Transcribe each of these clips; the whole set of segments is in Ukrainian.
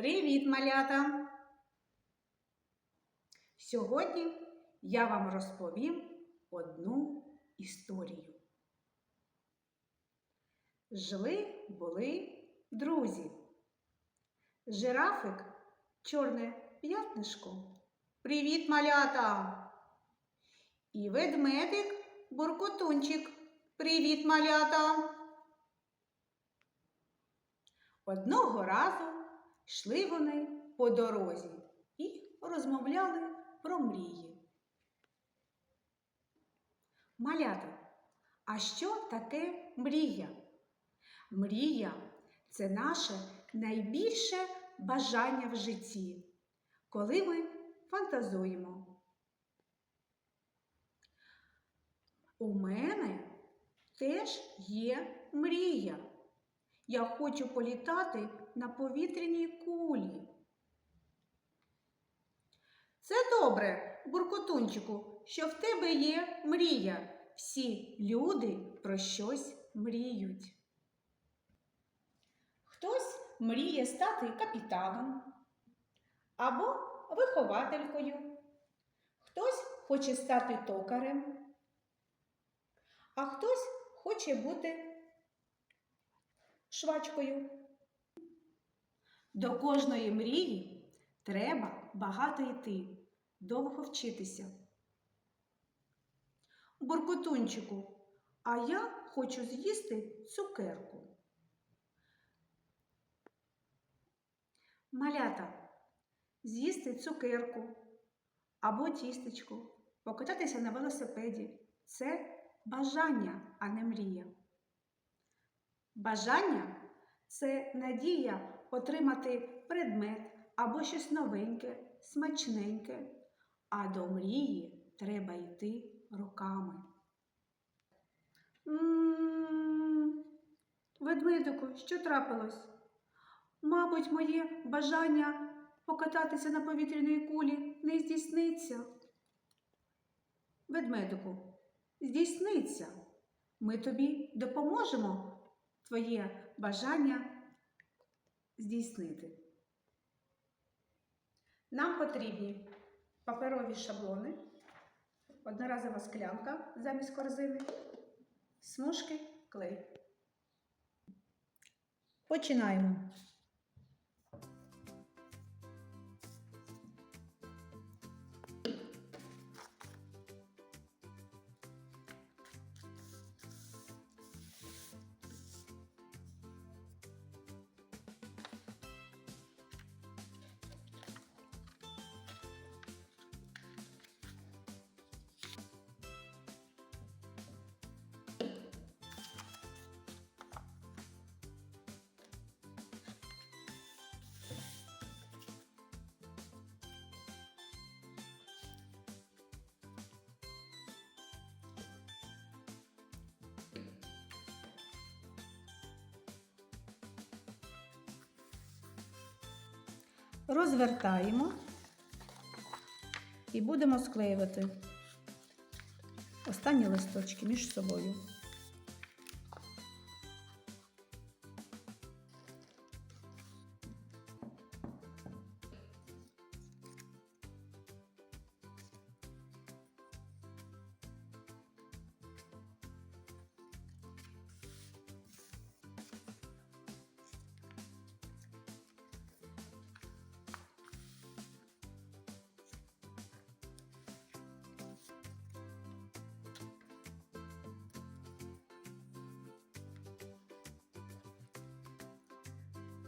Привіт, малята! Сьогодні я вам розповім одну історію. Жили були друзі. Жирафик, чорне п'ятнишко. Привіт, малята! І ведмедик буркотунчик. Привіт, малята! Одного разу йшли вони по дорозі і розмовляли про мрії. Малята, а що таке мрія? Мрія це наше найбільше бажання в житті, коли ми фантазуємо. У мене теж є мрія. Я хочу політати на повітряній кулі. Це добре, буркотунчику, що в тебе є мрія. Всі люди про щось мріють. Хтось мріє стати капітаном або вихователькою. Хтось хоче стати токарем, а хтось хоче бути швачкою. До кожної мрії треба багато йти, довго вчитися. Буркотунчику, а я хочу з'їсти цукерку. Малята, з'їсти цукерку або тістечку, покататися на велосипеді це бажання, а не мрія. Бажання це надія отримати предмет або щось новеньке, смачненьке, а до мрії треба йти руками. М, Ведмедику, що трапилось? Мабуть, моє бажання покататися на повітряній кулі не здійсниться. Ведмедику, здійсниться. Ми тобі допоможемо твоє бажання здійснити. Нам потрібні паперові шаблони, одноразова склянка замість корзини, смужки, клей. Починаємо. Розвертаємо і будемо склеювати останні листочки між собою.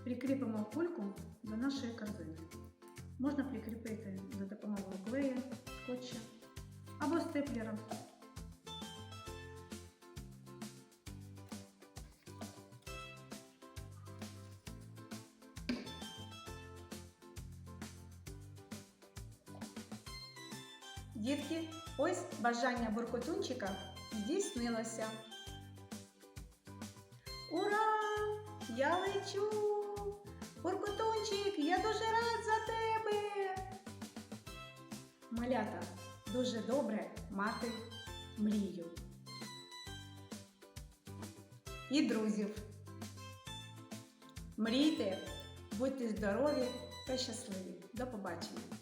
Прикріпимо кульку до нашої корзини. Можна прикріпити за допомогою клея, скотча або степлера. Дітки, ось бажання буркотунчика здійснилося. Ура! Я лечу! Малята, дуже добре мати мрію. І друзів. Мрійте Будьте здорові та щасливі. До побачення!